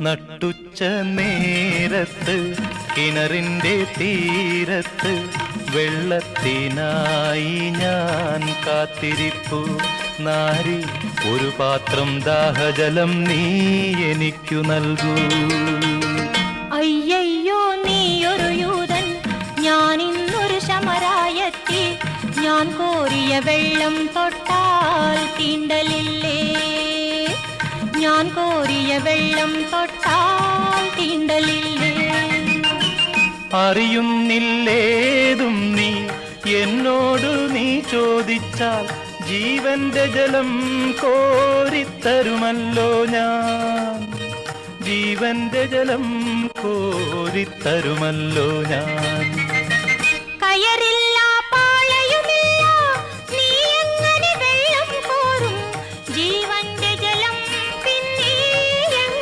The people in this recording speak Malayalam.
നട്ടുച്ച നേരത്ത് കിണറിന്റെ തീരത്ത് വെള്ളത്തിനായി ഞാൻ കാത്തിരിപ്പു. നാരി ഒരു പാത്രം ദാഹജലം നീ എനിക്കു നൽകൂ. അയ്യയ്യോ നീയൊരു യൂതൻ. ഞാൻ ഇന്നൊരു ശമരായത്തി. ഞാൻ കോരിയ വെള്ളം തൊട്ടാൽ തീണ്ടലില്ലേ ഞാൻ കോരിയ വെള്ളം തൊട്ടാൽ തീണ്ടലില്ലേ? അറിയുന്നില്ലേതും നീ? എന്നോട് നീ ചോദിച്ചാൽ ജീവന്റെ ജലം കോരിത്തരുമല്ലോ ഞാൻ. ജീവന്റെ ജലം കോരിത്തരുമല്ലോ ഞാൻ.